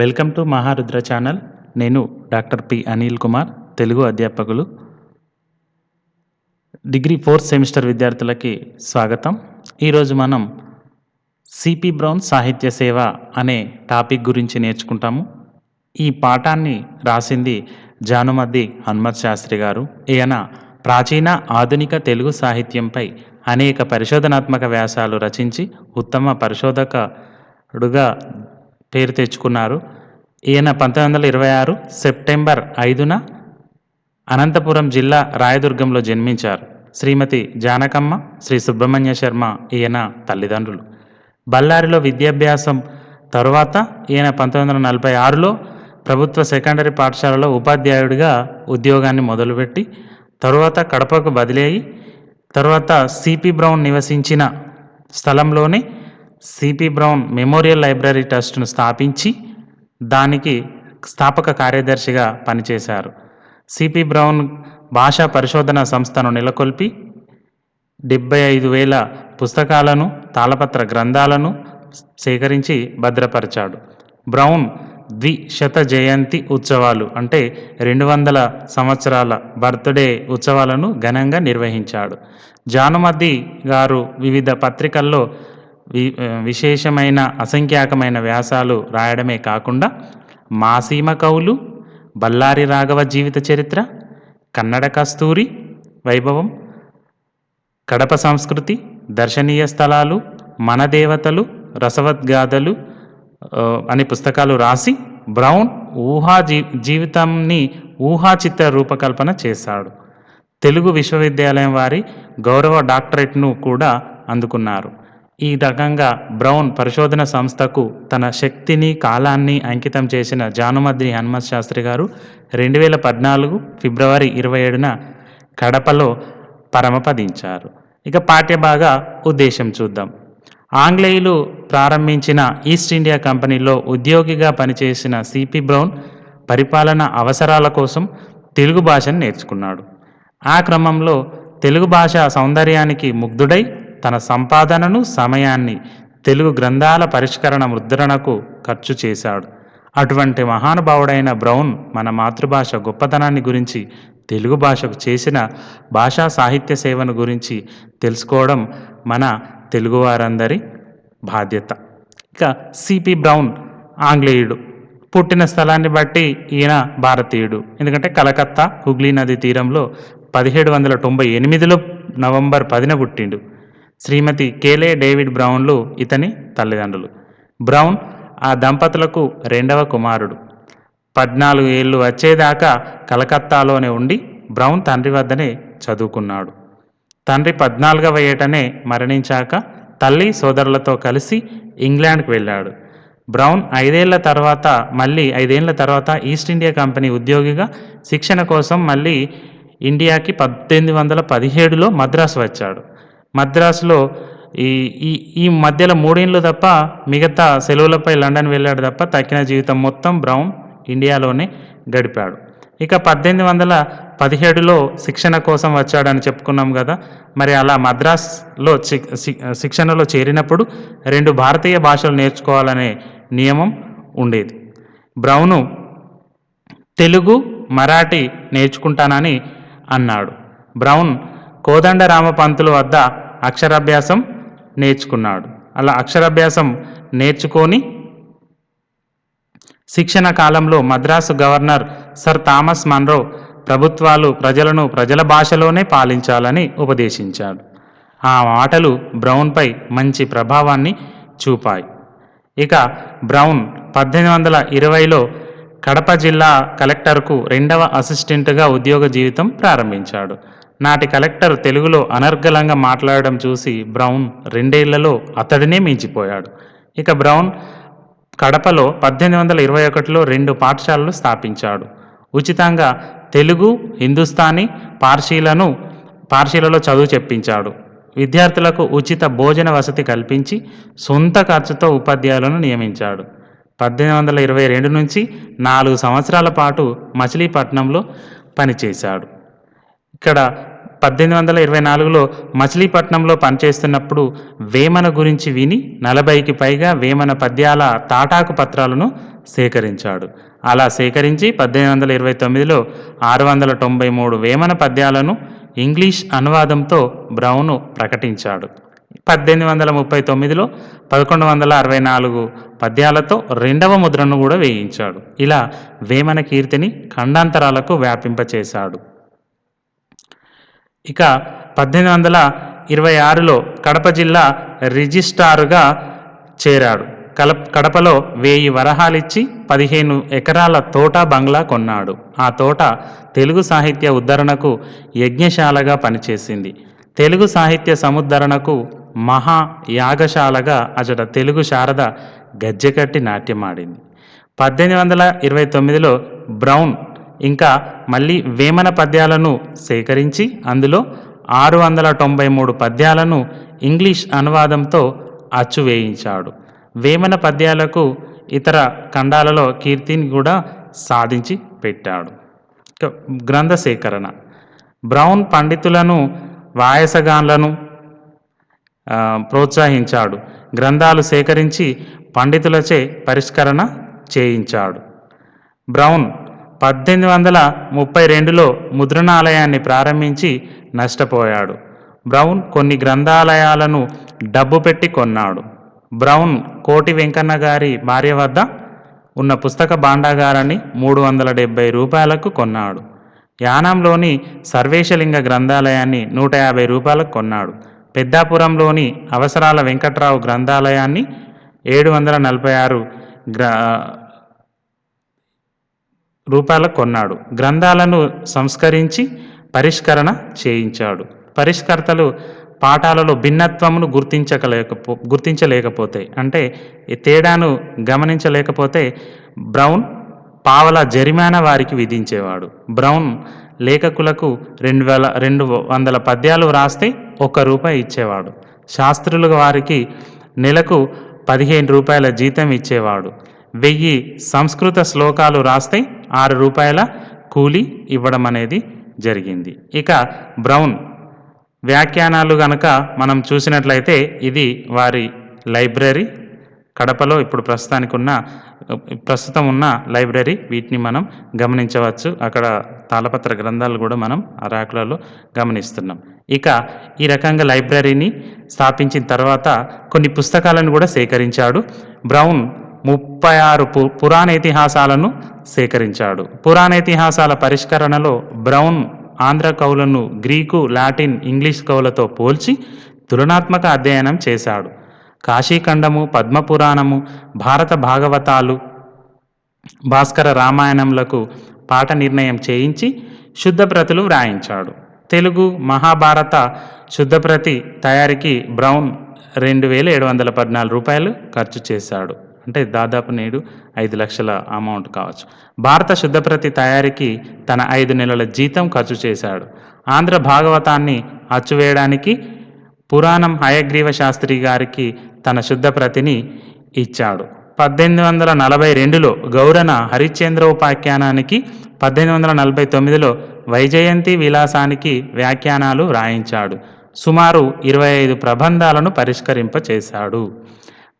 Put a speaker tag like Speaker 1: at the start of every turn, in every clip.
Speaker 1: Welcome to Maharudra channel. నేను doctor P Anil Kumar Telugu అధ్యాపకులు. Degree fourth semester విద్యార్థులకి స్వాగతం. ఈరోజు మనం సిపి బ్రౌన్ సాహిత్య సేవ అనే టాపిక్ గురించి నేర్చుకుంటాము. ఈ పాఠాన్ని రాసింది జానుమద్ది హనుమత్ శాస్త్రి గారు. ఈయన ప్రాచీన ఆధునిక తెలుగు సాహిత్యంపై అనేక పరిశోధనాత్మక వ్యాసాలు రచించి ఉత్తమ పరిశోధకుడుగా పేరు తెచ్చుకున్నారు. ఈయన పంతొమ్మిది వందల ఇరవై ఆరు సెప్టెంబర్ ఐదున అనంతపురం జిల్లా రాయదుర్గంలో జన్మించారు. శ్రీమతి జానకమ్మ శ్రీ సుబ్రహ్మణ్య శర్మ ఈయన తల్లిదండ్రులు. బళ్ళారిలో విద్యాభ్యాసం తరువాత ఈయన పంతొమ్మిది వందల నలభై ఆరులో ప్రభుత్వ సెకండరీ పాఠశాలలో ఉపాధ్యాయుడిగా ఉద్యోగాన్ని మొదలుపెట్టి తరువాత కడపకు బదిలీ అయి తరువాత సిపి బ్రౌన్ నివసించిన స్థలంలోనే సిపి బ్రౌన్ మెమోరియల్ లైబ్రరీ ట్రస్ట్ను స్థాపించి దానికి స్థాపక కార్యదర్శిగా పనిచేశారు. సిపి బ్రౌన్ భాషా పరిశోధన సంస్థను నెలకొల్పి డెబ్బై ఐదు వేల పుస్తకాలను తాళపత్ర గ్రంథాలను సేకరించి భద్రపరిచాడు. బ్రౌన్ ద్విశత జయంతి ఉత్సవాలు అంటే రెండు వందల సంవత్సరాల బర్త్డే ఉత్సవాలను ఘనంగా నిర్వహించాడు. జానుమతి గారు వివిధ పత్రికల్లో వి విశేషమైన అసంఖ్యాకమైన వ్యాసాలు రాయడమే కాకుండా మాసీమ కవులు బళ్ళారి రాఘవ జీవిత చరిత్ర కన్నడ కస్తూరి వైభవం కడప సంస్కృతి దర్శనీయ స్థలాలు మన దేవతలు రసవద్గాథలు అనే పుస్తకాలు రాసి బ్రౌన్ ఊహా జీ జీవితాన్ని ఊహాచిత్ర రూపకల్పన చేశాడు. తెలుగు విశ్వవిద్యాలయం వారి గౌరవ డాక్టరేట్ను కూడా అందుకున్నారు. ఈ రకంగా బ్రౌన్ పరిశోధన సంస్థకు తన శక్తిని కాలాన్ని అంకితం చేసిన జానుమద్రి హనుమత్ శాస్త్రి గారు రెండు వేల పద్నాలుగు ఫిబ్రవరి ఇరవై ఏడున కడపలో పరమపదించారు. ఇక పాఠ్యభాగ ఉద్దేశం చూద్దాం. ఆంగ్లేయులు ప్రారంభించిన ఈస్ట్ ఇండియా కంపెనీలో ఉద్యోగిగా పనిచేసిన సిపి బ్రౌన్ పరిపాలన అవసరాల కోసం తెలుగు భాషను నేర్చుకున్నాడు. ఆ క్రమంలో తెలుగు భాష సౌందర్యానికి ముగ్ధుడై తన సంపాదనను సమయాన్ని తెలుగు గ్రంథాల పరిష్కరణ ముద్రణకు ఖర్చు చేశాడు. అటువంటి మహానుభావుడైన బ్రౌన్ మన మాతృభాష గొప్పతనాన్ని గురించి తెలుగు భాషకు చేసిన భాషా సాహిత్య సేవను గురించి తెలుసుకోవడం మన తెలుగువారందరి బాధ్యత. ఇక సిపి బ్రౌన్ ఆంగ్లేయుడు. పుట్టిన స్థలాన్ని బట్టి ఈయన భారతీయుడు. ఎందుకంటే కలకత్తా హుగ్లీ నది తీరంలో పదిహేడు వందల తొంభై ఎనిమిదిలో నవంబర్ పదిన పుట్టిండు. శ్రీమతి కేలే డేవిడ్ బ్రౌన్లు ఇతని తల్లిదండ్రులు. బ్రౌన్ ఆ దంపతులకు రెండవ కుమారుడు. పద్నాలుగు ఏళ్ళు వచ్చేదాకా కలకత్తాలోనే ఉండి బ్రౌన్ తండ్రి వద్దనే చదువుకున్నాడు. తండ్రి పద్నాలుగవ ఏటనే మరణించాక తల్లి సోదరులతో కలిసి ఇంగ్లాండ్కి వెళ్ళాడు. బ్రౌన్ ఐదేళ్ళ తర్వాత మళ్ళీ ఐదేళ్ళ తర్వాత ఈస్ట్ ఇండియా కంపెనీ ఉద్యోగిగా శిక్షణ కోసం మళ్ళీ ఇండియాకి పద్దెనిమిది వందల పదిహేడులో మద్రాసు వచ్చాడు. మద్రాసులో ఈ ఈ ఈ మధ్యలో మూడేళ్ళు తప్ప మిగతా సెలవులపై లండన్ వెళ్ళాడు తప్ప తక్కిన జీవితం మొత్తం బ్రౌన్ ఇండియాలోనే గడిపాడు. ఇక పద్దెనిమిది వందల పదిహేడులో శిక్షణ కోసం వచ్చాడని చెప్పుకున్నాం కదా. మరి అలా మద్రాస్లో శిక్షణలో చేరినప్పుడు రెండు భారతీయ భాషలు నేర్చుకోవాలనే నియమం ఉండేది. బ్రౌను తెలుగు మరాఠీ నేర్చుకుంటానని అన్నాడు. బ్రౌన్ కోదండ రామపంతుల వద్ద అక్షరాభ్యాసం నేర్చుకున్నాడు. అలా అక్షరాభ్యాసం నేర్చుకొని శిక్షణ కాలంలో Madras governor Sir Thomas Munro ప్రభుత్వాలు ప్రజలను ప్రజల భాషలోనే పాలించాలని ఉపదేశించాడు. ఆ మాటలు బ్రౌన్పై మంచి ప్రభావాన్ని చూపాయి. ఇక బ్రౌన్ పద్దెనిమిది వందల ఇరవైలో కడప జిల్లా కలెక్టర్కు రెండవ అసిస్టెంట్గా ఉద్యోగ జీవితం ప్రారంభించాడు. నాటి కలెక్టర్ తెలుగులో అనర్గళంగా మాట్లాడడం చూసి బ్రౌన్ రెండేళ్ళలో అతడినే మించిపోయాడు. ఇక బ్రౌన్ కడపలో పద్దెనిమిది వందల ఇరవై ఒకటిలో రెండు పాఠశాలలు స్థాపించాడు. ఉచితంగా తెలుగు హిందుస్థానీ పార్సీలను పార్సీలలో చదువు చెప్పించాడు. విద్యార్థులకు ఉచిత భోజన వసతి కల్పించి సొంత ఖర్చుతో ఉపాధ్యాయులను నియమించాడు. పద్దెనిమిది వందల ఇరవై రెండు నుంచి నాలుగు సంవత్సరాల పాటు మచిలీపట్నంలో పనిచేశాడు. ఇక్కడ పద్దెనిమిది వందల ఇరవై నాలుగులో మచిలీపట్నంలో పనిచేస్తున్నప్పుడు వేమన గురించి విని నలభైకి పైగా వేమన పద్యాల తాటాకు పత్రాలను సేకరించాడు. అలా సేకరించి పద్దెనిమిది వందల ఇరవై తొమ్మిదిలో ఆరు వందల తొంభై మూడు వేమన పద్యాలను ఇంగ్లీష్ అనువాదంతో బ్రౌను ప్రకటించాడు. పద్దెనిమిది వందల ముప్పై తొమ్మిదిలో పదకొండు వందల అరవై నాలుగు పద్యాలతో రెండవ ముద్రను కూడా వేయించాడు. ఇలా వేమన కీర్తిని ఖండాంతరాలకు వ్యాపింపచేశాడు. ఇక పద్దెనిమిది వందల ఇరవై ఆరులో కడప జిల్లా రిజిస్ట్రారుగా చేరాడు. కల కడపలో వెయ్యి వరహాలిచ్చి పదిహేను ఎకరాల తోట బంగ్లా కొన్నాడు. ఆ తోట తెలుగు సాహిత్య ఉద్ధరణకు యజ్ఞశాలగా పనిచేసింది. తెలుగు సాహిత్య సముద్ధరణకు మహా యాగశాలగా అచట తెలుగు శారద గజ్జెకట్టి నాట్యమాడింది. పద్దెనిమిది వందల ఇరవై తొమ్మిదిలో బ్రౌన్ ఇంకా మళ్ళీ వేమన పద్యాలను సేకరించి అందులో ఆరు వందల తొంభై మూడు పద్యాలను ఇంగ్లీష్ అనువాదంతో అచ్చు వేయించాడు. వేమన పద్యాలకు ఇతర ఖండాలలో కీర్తిని కూడా సాధించి పెట్టాడు. గ్రంథ సేకరణ. బ్రౌన్ పండితులను వాయసగాన్లను ప్రోత్సహించాడు. గ్రంథాలు సేకరించి పండితులచే పరిష్కరణ చేయించాడు. బ్రౌన్ పద్దెనిమిది వందల ముప్పై రెండులో ముద్రణాలయాన్ని ప్రారంభించి నష్టపోయాడు. బ్రౌన్ కొన్ని గ్రంథాలయాలను డబ్బు పెట్టి కొన్నాడు. బ్రౌన్ కోటి వెంకన్న గారి భార్య వద్ద ఉన్న పుస్తక భాండాగారాన్ని మూడు వందల డెబ్బై రూపాయలకు కొన్నాడు. యానంలోని సర్వేశలింగ గ్రంథాలయాన్ని నూట యాభై రూపాయలకు కొన్నాడు. పెద్దాపురంలోని అవసరాల వెంకట్రావు గ్రంథాలయాన్ని ఏడు వందల నలభై ఆరు గ్ర రూపాయల కొన్నాడు. గ్రంథాలను సంస్కరించి పరిష్కరణ చేయించాడు. పరిష్కర్తలు పాఠాలలో భిన్నత్వమును గుర్తించకలేకపో గుర్తించలేకపోతే అంటే ఈ తేడాను గమనించలేకపోతే బ్రౌన్ పావల జరిమానా వారికి విధించేవాడు. బ్రౌన్ లేఖకులకు రెండు వేల రెండు వందల పద్యాలు వ్రాస్తే ఒక్క రూపాయి ఇచ్చేవాడు. శాస్త్రులు వారికి నెలకు పదిహేను రూపాయల జీతం ఇచ్చేవాడు. వెయ్యి సంస్కృత శ్లోకాలు రాస్తే ఆరు రూపాయల కూలి ఇవ్వడం అనేది జరిగింది. ఇక బ్రౌన్ వ్యాఖ్యానాలు గనక మనం చూసినట్లయితే ఇది వారి లైబ్రరీ. కడపలో ఇప్పుడు ప్రస్తుతానికి ఉన్న ప్రస్తుతం ఉన్న లైబ్రరీ. వీటిని మనం గమనించవచ్చు. అక్కడ తాళపత్ర గ్రంథాలు కూడా మనం ఆ ర్యాకులలో గమనిస్తున్నాం. ఇక ఈ రకంగా లైబ్రరీని స్థాపించిన తర్వాత కొన్ని పుస్తకాలను కూడా సేకరించాడు బ్రౌన్ ముప్పై ఆరు పు పురాణ ఇతిహాసాలను సేకరించాడు. పురాణ ఇతిహాసాల పరిష్కరణలో బ్రౌన్ ఆంధ్ర కవులను గ్రీకు లాటిన్ ఇంగ్లీష్ కవులతో పోల్చి తులనాత్మక అధ్యయనం చేశాడు. కాశీఖండము పద్మపురాణము భారత భాగవతాలు భాస్కర రామాయణంలకు పాట నిర్ణయం చేయించి శుద్ధప్రతులు వ్రాయించాడు. తెలుగు మహాభారత శుద్ధప్రతి తయారీకి బ్రౌన్ రెండు వేల ఏడు వందల పద్నాలుగు రూపాయలు ఖర్చు చేశాడు. అంటే దాదాపు నేడు ఐదు లక్షల అమౌంట్ కావచ్చు. భారత శుద్ధప్రతి తయారీకి తన ఐదు నెలల జీతం ఖర్చు చేశాడు. ఆంధ్ర భాగవతాన్ని అచ్చువేయడానికి పురాణం హయగ్రీవ శాస్త్రి గారికి తన శుద్ధప్రతిని ఇచ్చాడు. పద్దెనిమిది వందల నలభై రెండులో గౌరన హరిశ్చంద్ర ఉపాఖ్యానానికి పద్దెనిమిది వందల నలభై తొమ్మిదిలో వైజయంతి విలాసానికి వ్యాఖ్యానాలు వ్రాయించాడు సుమారు ఇరవై ఐదు ప్రబంధాలను పరిష్కరింపచేశాడు.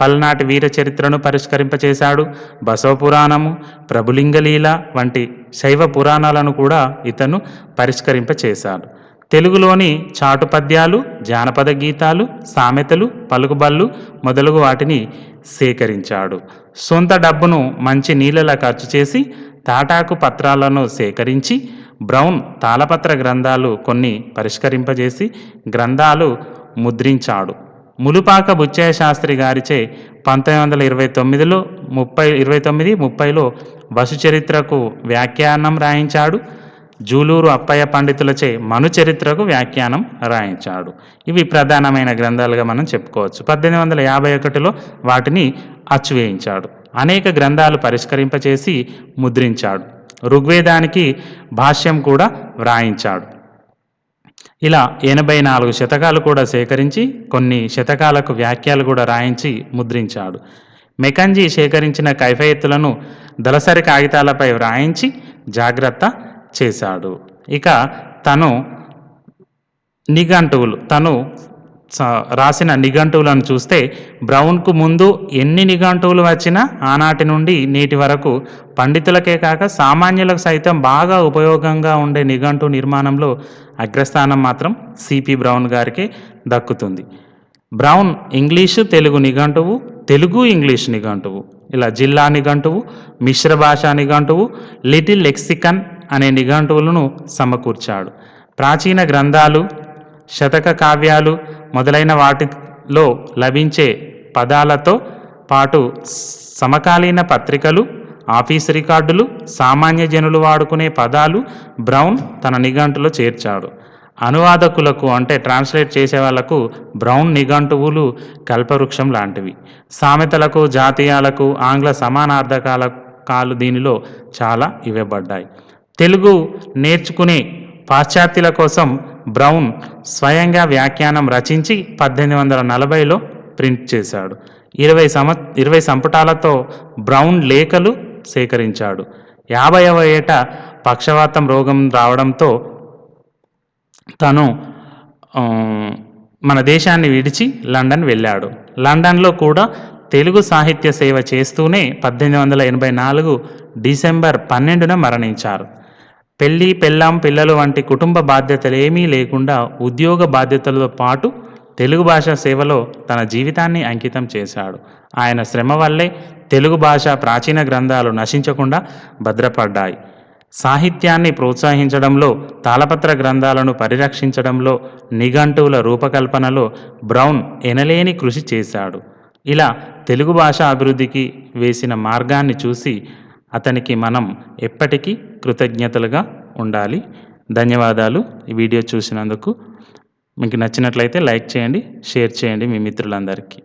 Speaker 1: పల్నాటి వీర చరిత్రను పరిష్కరింపచేశాడు. బసవ పురాణము ప్రభులింగలీల వంటి శైవ పురాణాలను కూడా ఇతను పరిష్కరింపచేశాడు. తెలుగులోని చాటు పద్యాలు జానపద గీతాలు సామెతలు పలుకుబళ్ళు మొదలగు వాటిని సేకరించాడు. సొంత డబ్బును మంచి నీళ్ళలా ఖర్చు చేసి తాటాకు పత్రాలను సేకరించి బ్రౌన్ తాళపత్ర గ్రంథాలు కొన్ని పరిష్కరింపజేసి గ్రంథాలు ముద్రించాడు. ములుపాక బుచ్చయ్య శాస్త్రి గారిచే పంతొమ్మిది వందల ఇరవై తొమ్మిదిలో ముప్పై ఇరవై తొమ్మిది ముప్పైలో వసుచరిత్రకు వ్యాఖ్యానం రాయించాడు. జూలూరు అప్పయ్య పండితులచే మను చరిత్రకు వ్యాఖ్యానం రాయించాడు. ఇవి ప్రధానమైన గ్రంథాలుగా మనం చెప్పుకోవచ్చు. పద్దెనిమిది వందల యాభై ఒకటిలో వాటిని అచ్చువేయించాడు. అనేక గ్రంథాలు పరిష్కరింపచేసి ముద్రించాడు. ఋగ్వేదానికి భాష్యం కూడా వ్రాయించాడు. ఇలా ఎనభై నాలుగు శతకాలు కూడా సేకరించి కొన్ని శతకాలకు వ్యాఖ్యలు కూడా రాయించి ముద్రించాడు. మెకంజీ సేకరించిన కైఫయత్తులను దళసరి కాగితాలపై వ్రాయించి జాగ్రత్త చేశాడు. ఇక తను నిఘంటువులు తను రాసిన నిఘంటువులను చూస్తే బ్రౌన్‌కు ముందు ఎన్ని నిఘంటువులు వచ్చినా ఆనాటి నుండి నేటి వరకు పండితులకే కాక సామాన్యులకు సైతం బాగా ఉపయోగంగా ఉండే నిఘంటు నిర్మాణంలో అగ్రస్థానం మాత్రం సిపి బ్రౌన్ గారికే దక్కుతుంది. బ్రౌన్ ఇంగ్లీషు, తెలుగు నిఘంటువు, తెలుగు ఇంగ్లీష్ నిఘంటువు, ఇలా జిల్లా నిఘంటువు, మిశ్ర భాషా నిఘంటువు, లిటిల్ లెక్సికన్ అనే నిఘంటువులను సమకూర్చాడు. ప్రాచీన గ్రంథాలు, శతక కావ్యాలు మొదలైన వాటిలో లభించే పదాలతో పాటు సమకాలీన పత్రికలు, ఆఫీస్ రికార్డులు, సామాన్య జనులు వాడుకునే పదాలు బ్రౌన్ తన నిఘంటులో చేర్చాడు. అనువాదకులకు అంటే ట్రాన్స్‌లేట్ చేసేవాళ్ళకు బ్రౌన్ నిఘంటువులు కల్పవృక్షం లాంటివి. సామెతలకు, జాతీయాలకు, ఆంగ్ల సమానార్థకాలు దీనిలో చాలా ఇవ్వబడ్డాయి. తెలుగు నేర్చుకునే పాశ్చాత్యుల కోసం బ్రౌన్ స్వయంగా వ్యాఖ్యానం రచించి పద్దెనిమిది వందల నలభైలో ప్రింట్ చేశాడు. ఇరవై సమ ఇరవై సంపుటాలతో బ్రౌన్ లేఖలు సేకరించాడు. యాభైవ ఏట పక్షవాతం రోగం రావడంతో తను మన దేశాన్ని విడిచి లండన్ వెళ్ళాడు. లండన్‌లో కూడా తెలుగు సాహిత్య సేవ చేస్తూనే పద్దెనిమిది వందల ఎనభై నాలుగు డిసెంబర్ పన్నెండున మరణించారు. పెళ్ళి పెళ్ళాం, పిల్లలు వంటి కుటుంబ బాధ్యతలు ఏమీ లేకుండా ఉద్యోగ బాధ్యతలతో పాటు తెలుగు భాష సేవలో తన జీవితాన్ని అంకితం చేశాడు. ఆయన శ్రమ వల్లే తెలుగు భాష ప్రాచీన గ్రంథాలు నశించకుండా భద్రపడ్డాయి. సాహిత్యాన్ని ప్రోత్సహించడంలో, తాళపత్ర గ్రంథాలను పరిరక్షించడంలో, నిఘంటువుల రూపకల్పనలో బ్రౌన్ ఎనలేని కృషి చేశాడు. ఇలా తెలుగు భాష అభివృద్ధికి వేసిన మార్గాన్ని చూసి అతనికి మనం ఎప్పటికీ కృతజ్ఞతలుగా ఉండాలి. ధన్యవాదాలు. ఈ వీడియో చూసినందుకు. మీకు నచ్చినట్లయితే లైక్ చేయండి, షేర్ చేయండి మీ మిత్రులందరికీ.